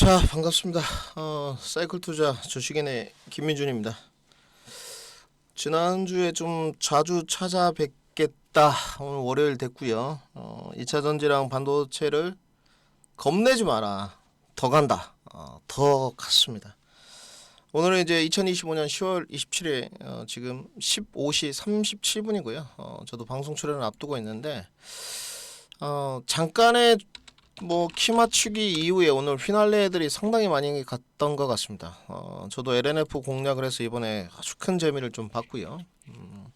자 반갑습니다. 어, 사이클 투자 주식인의 김민준입니다. 지난주에 좀 자주 찾아뵙겠다. 오늘 월요일 됐고요. 어, 2차 전지랑 반도체를 겁내지 마라. 더 간다. 어, 더 갔습니다. 오늘은 이제 2025년 10월 27일 어, 지금 15시 37분이고요. 어, 저도 방송 출연을 앞두고 있는데 어, 잠깐의 뭐 키 맞추기 이후에 오늘 휘날레 애들이 상당히 많이 갔던 것 같습니다. 어, 저도 LNF 공략을 해서 이번에 아주 큰 재미를 좀 봤고요. 음,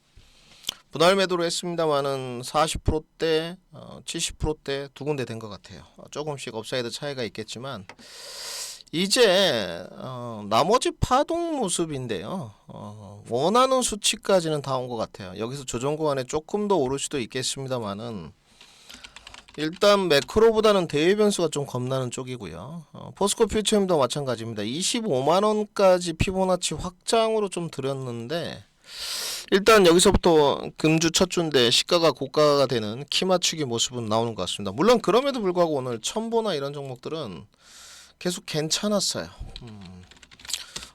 분할 매도를 했습니다만은 40%대, 어, 70%대 두 군데 된 것 같아요. 어, 조금씩 업사이드 차이가 있겠지만 이제 어, 나머지 파동 모습인데요. 어, 원하는 수치까지는 다 온 것 같아요. 여기서 조정 구간에 조금 더 오를 수도 있겠습니다만은 일단 매크로보다는 대외 변수가 좀 겁나는 쪽이고요. 어, 포스코 퓨처임도 마찬가지입니다. 25만 원까지 피보나치 확장으로 좀 드렸는데 일단 여기서부터 금주 첫 주인데 시가가 고가가 되는 키 맞추기 모습은 나오는 것 같습니다. 물론 그럼에도 불구하고 오늘 첨보나 이런 종목들은 계속 괜찮았어요. 음.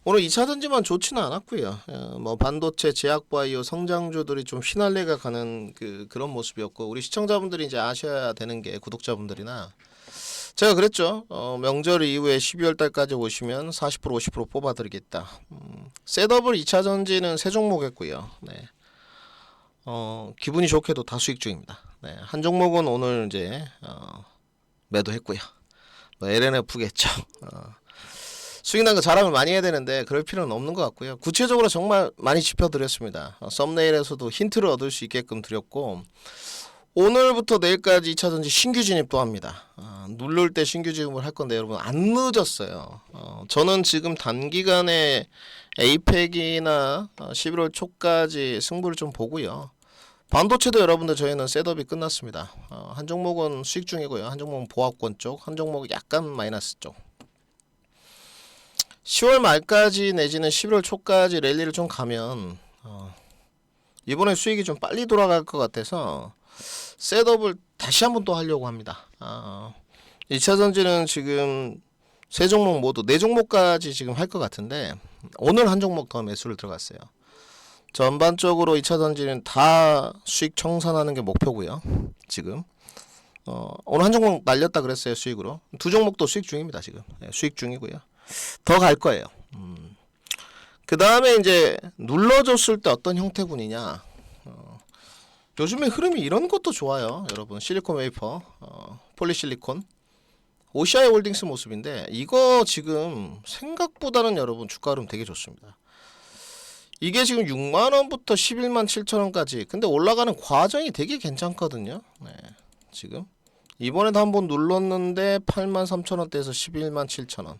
오늘 2차 전지만 좋지는 않았고요. 어, 뭐 반도체, 제약바이오 성장주들이 좀 휘날레가 가는 그 그런 모습이었고 우리 시청자분들이 이제 아셔야 되는 게 구독자분들이나 제가 그랬죠. 어, 명절 이후에 12월 달까지 오시면 40% 50% 뽑아드리겠다. 음, 셋업을 2차 전지는 세 종목 했고요. 네. 어, 기분이 좋게도 다 수익 중입니다. 네. 한 종목은 오늘 이제 어, 매도했고요. 뭐 LNF겠죠. 어, 수익 난거 자랑을 많이 해야 되는데 그럴 필요는 없는 것 같고요. 구체적으로 정말 많이 짚어드렸습니다. 어, 썸네일에서도 힌트를 얻을 수 있게끔 드렸고 오늘부터 내일까지 2차 전지 신규 진입도 합니다. 어, 누를 때 신규 진입을 할 건데 여러분 안 늦었어요. 어, 저는 지금 단기간에 에이펙이나 어, 11월 초까지 승부를 좀 보고요. 반도체도 여러분들 저희는 셋업이 끝났습니다. 어, 한 종목은 수익 중이고요. 한 종목은 보합권 쪽, 한 종목은 약간 마이너스 쪽. 10월 말까지 내지는 11월 초까지 랠리를 좀 가면 어, 이번에 수익이 좀 빨리 돌아갈 것 같아서 셋업을 다시 한번 또 하려고 합니다. 아, 2차 전지는 지금 세 종목 모두 네 종목까지 지금 할 것 같은데 오늘 한 종목 더 매수를 들어갔어요. 전반적으로 2차 전지는 다 수익 청산하는 게 목표고요. 지금 어, 오늘 한 종목 날렸다 그랬어요 수익으로 두 종목도 수익 중입니다 지금 네, 수익 중이고요. 더 갈 거예요. 음. 그 다음에 이제 눌러줬을 때 어떤 형태군이냐. 어, 요즘에 흐름이 이런 것도 좋아요. 여러분 실리콘 웨이퍼, 어, 폴리실리콘, 오시아이 홀딩스 모습인데 이거 지금 생각보다는 여러분 주가 흐름 되게 좋습니다. 이게 지금 6만 원부터 11만 7천 원까지. 근데 올라가는 과정이 되게 괜찮거든요. 네, 지금 이번에도 한번 눌렀는데 8만 3천 원대에서 11만 7천 원.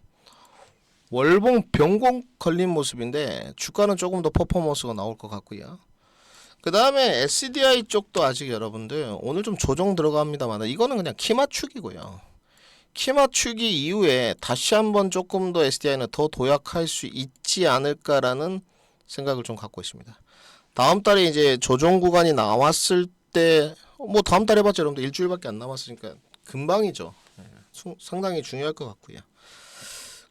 월봉 변공 걸린 모습인데 주가는 조금 더 퍼포먼스가 나올 것 같고요. 그 다음에 SDI 쪽도 아직 여러분들 오늘 좀 조정 들어갑니다만 이거는 그냥 키 맞추기고요. 키 맞추기 이후에 다시 한번 조금 더 SDI는 더 도약할 수 있지 않을까라는 생각을 좀 갖고 있습니다. 다음 달에 이제 조정 구간이 나왔을 때 뭐 다음 달에 봤자 여러분들 일주일밖에 안 남았으니까 금방이죠. 네, 수- 상당히 중요할 것 같고요.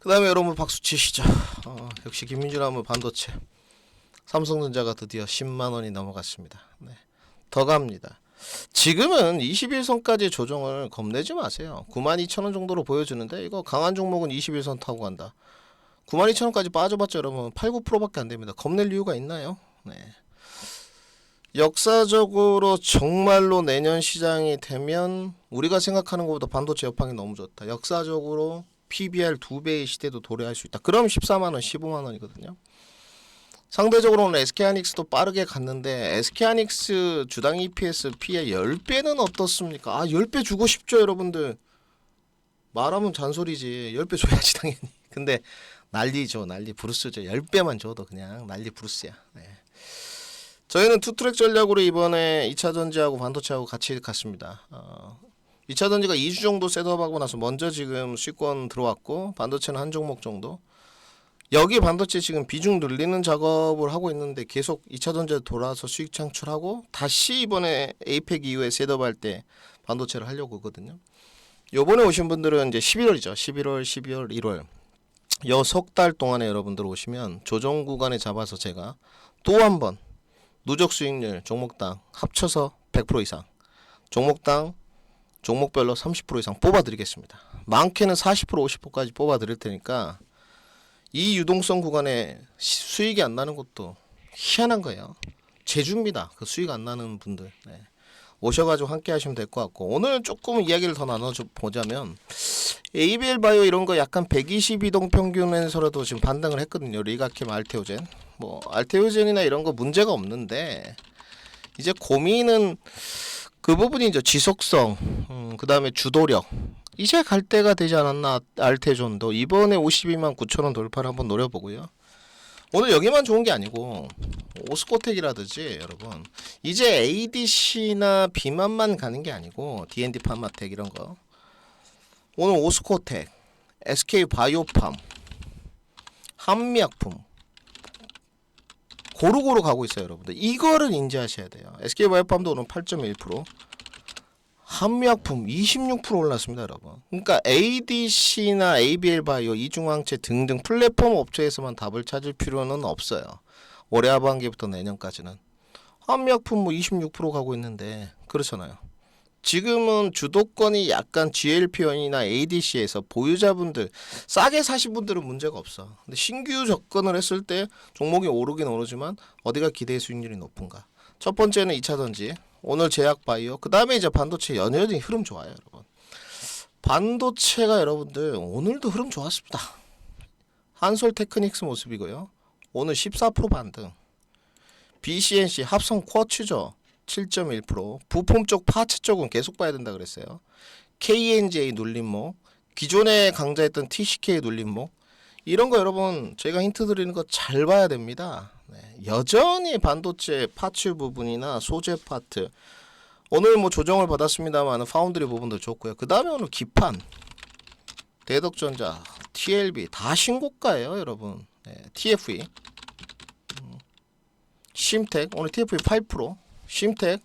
그 다음에 여러분 박수 치시죠. 어, 역시 김민준 하면 반도체. 삼성전자가 드디어 10만 원이 넘어갔습니다. 네. 더 갑니다. 지금은 21선까지 조정을 겁내지 마세요. 92,000원 정도로 보여주는데 이거 강한 종목은 21선 타고 간다. 92,000원까지 빠져봤자 여러분 8, 9%밖에 안 됩니다. 겁낼 이유가 있나요? 네. 역사적으로 정말로 내년 시장이 되면 우리가 생각하는 것보다 반도체 여팡이 너무 좋다. 역사적으로 PBR 두 배의 시대도 도래할 수 있다. 그럼 14만 원, 15만 원이거든요. 상대적으로 오늘 SK하이닉스도 빠르게 갔는데 SK하이닉스 주당 EPS P의 10배는 어떻습니까? 아, 10배 주고 싶죠, 여러분들. 말하면 잔소리지. 10배 줘야지 당연히. 근데 난리죠, 난리 브루스죠. 10배만 줘도 그냥 난리 브루스야. 네. 저희는 투트랙 전략으로 이번에 2차 전지하고 반도체하고 같이 갔습니다. 어, 2차 전지가 2주 정도 셋업하고 나서 먼저 지금 수익권 들어왔고 반도체는 한 종목 정도. 여기 반도체 지금 비중 늘리는 작업을 하고 있는데 계속 2차 전지에 돌아서 수익 창출하고 다시 이번에 에이펙 이후에 셋업할 때 반도체를 하려고 하거든요. 요번에 오신 분들은 이제 11월이죠. 11월, 12월, 1월 요석달 동안에 여러분들 오시면 조정 구간에 잡아서 제가 또 한 번 누적 수익률 종목당 합쳐서 100% 이상 종목당 종목별로 30% 이상 뽑아 드리겠습니다. 많게는 40% 50%까지 뽑아 드릴 테니까 이 유동성 구간에 시- 수익이 안 나는 것도 희한한 거예요. 제주입니다. 그 수익 안 나는 분들. 네. 오셔가지고 함께 하시면 될 것 같고 오늘 조금 이야기를 더 나눠 보자면 ABL 바이오 이런 거 약간 122동 평균에서라도 지금 반등을 했거든요. 리가캠 알테오젠. 뭐 알테오젠이나 이런 거 문제가 없는데 이제 고민은 그 부분이 이제 지속성, 음, 그 다음에 주도력. 이제 갈 때가 되지 않았나 알테존도 이번에 52만 9천 원 돌파를 한번 노려보고요. 오늘 여기만 좋은 게 아니고 오스코텍이라든지 여러분 이제 ADC나 비만만 가는 게 아니고 D&D 파마텍 이런 거 오늘 오스코텍, SK 바이오팜, 한미약품 고루고루 가고 있어요, 여러분들. 이거를 인지하셔야 돼요. SK 바이오팜도 오늘 8.1%, 한미약품 26% 올랐습니다, 여러분. 그러니까 ADC나 ABL 바이오, 이중항체 등등 플랫폼 업체에서만 답을 찾을 필요는 없어요. 올해 하반기부터 내년까지는 한미약품 뭐 26% 가고 있는데 그렇잖아요. 지금은 주도권이 약간 GLP-1이나 ADC에서 보유자분들 싸게 사신 분들은 문제가 없어. 근데 신규 접근을 했을 때 종목이 오르긴 오르지만 어디가 기대 수익률이 높은가? 첫 번째는 2차 전지, 오늘 제약 바이오, 그 다음에 이제 반도체 연연히 흐름 좋아요, 여러분. 반도체가 여러분들 오늘도 흐름 좋았습니다. 한솔 테크닉스 모습이고요. 오늘 14% 반등. BCNC 합성 쿼츠죠. 7.1% 부품 쪽 파츠 쪽은 계속 봐야 된다 그랬어요. KNJ 눌림목 기존에 강자했던 TCK 눌림목 이런 거 여러분 제가 힌트 드리는 거 잘 봐야 됩니다. 네, 여전히 반도체 파츠 부분이나 소재 파트 오늘 뭐 조정을 받았습니다만 파운드리 부분도 좋고요. 그 다음에 오늘 기판 대덕전자 TLB 다 신고가예요, 여러분. 네, TFE 음, 심텍 오늘 TFE 8% 심텍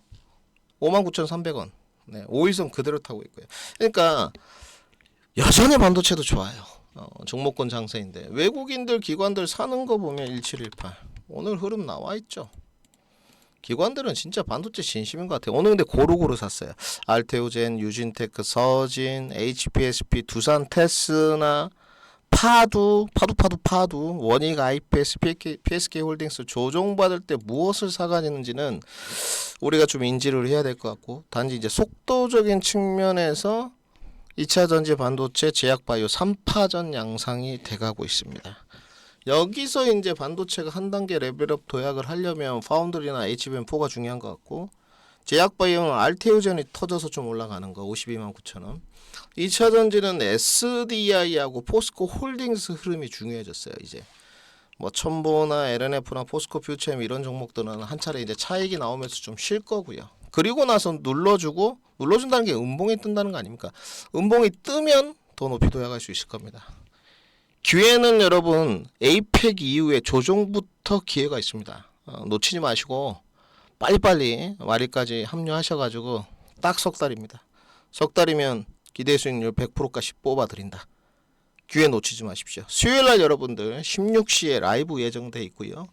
59,300원. 네, 5일선 그대로 타고 있고요. 그러니까 여전히 반도체도 좋아요. 어, 종목권 장세인데 외국인들 기관들 사는 거 보면 1718 오늘 흐름 나와 있죠. 기관들은 진짜 반도체 진심인 것 같아요. 오늘 근데 고루고루 샀어요. 알테오젠, 유진테크, 서진, HPSP, 두산 테스나 파두, 파두, 파두, 파두, 원익, IPS, PK, PSK 홀딩스 조정받을 때 무엇을 사가는지는 우리가 좀 인지를 해야 될 것 같고 단지 이제 속도적인 측면에서 2차 전지 반도체 제약 바이오 3파전 양상이 돼가고 있습니다. 여기서 이제 반도체가 한 단계 레벨업 도약을 하려면 파운드리나 HBM4가 중요한 것 같고 제약 바이오는 알테오젠이 터져서 좀 올라가는 거 52만 9천 원. 2차 전지는 SDI하고 포스코 홀딩스 흐름이 중요해졌어요. 이제 뭐 첨보나 LNF나 포스코 퓨처엠 이런 종목들은 한 차례 이제 차익이 나오면서 좀 쉴 거고요. 그리고 나서 눌러주고 눌러준다는 게 음봉이 뜬다는 거 아닙니까? 음봉이 뜨면 더 높이 도약할 수 있을 겁니다. 기회는 여러분 에이펙 이후에 조정부터 기회가 있습니다. 어, 놓치지 마시고 빨리빨리 와리까지 합류하셔가지고 딱 석 달입니다. 석 달이면 기대 수익률 100%까지 뽑아 드린다. 기회 놓치지 마십시오. 수요일 날 여러분들 16시에 라이브 예정돼 있고요.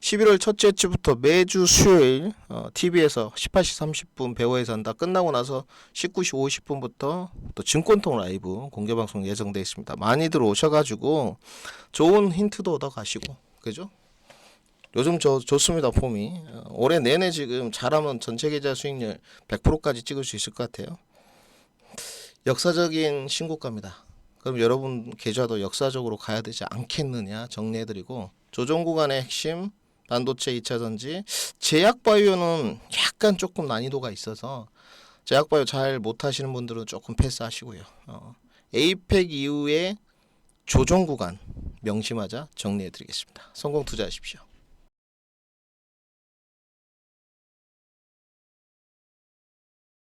11월 첫째 주부터 매주 수요일 어, TV에서 18시 30분 배워야 산다 끝나고 나서 19시 50분부터 또 증권통 라이브 공개 방송 예정돼 있습니다. 많이들 오셔가지고 좋은 힌트도 얻어 가시고 그죠? 요즘 저 좋습니다 폼이 어, 올해 내내 지금 잘하면 전체 계좌 수익률 100%까지 찍을 수 있을 것 같아요. 역사적인 신고가입니다. 그럼 여러분 계좌도 역사적으로 가야 되지 않겠느냐 정리해드리고 조정 구간의 핵심 반도체 2차 전지 제약 바이오는 약간 조금 난이도가 있어서 제약 바이오 잘 못하시는 분들은 조금 패스하시고요. 어, 에이펙 이후에 조정 구간 명심하자 정리해드리겠습니다. 성공 투자하십시오.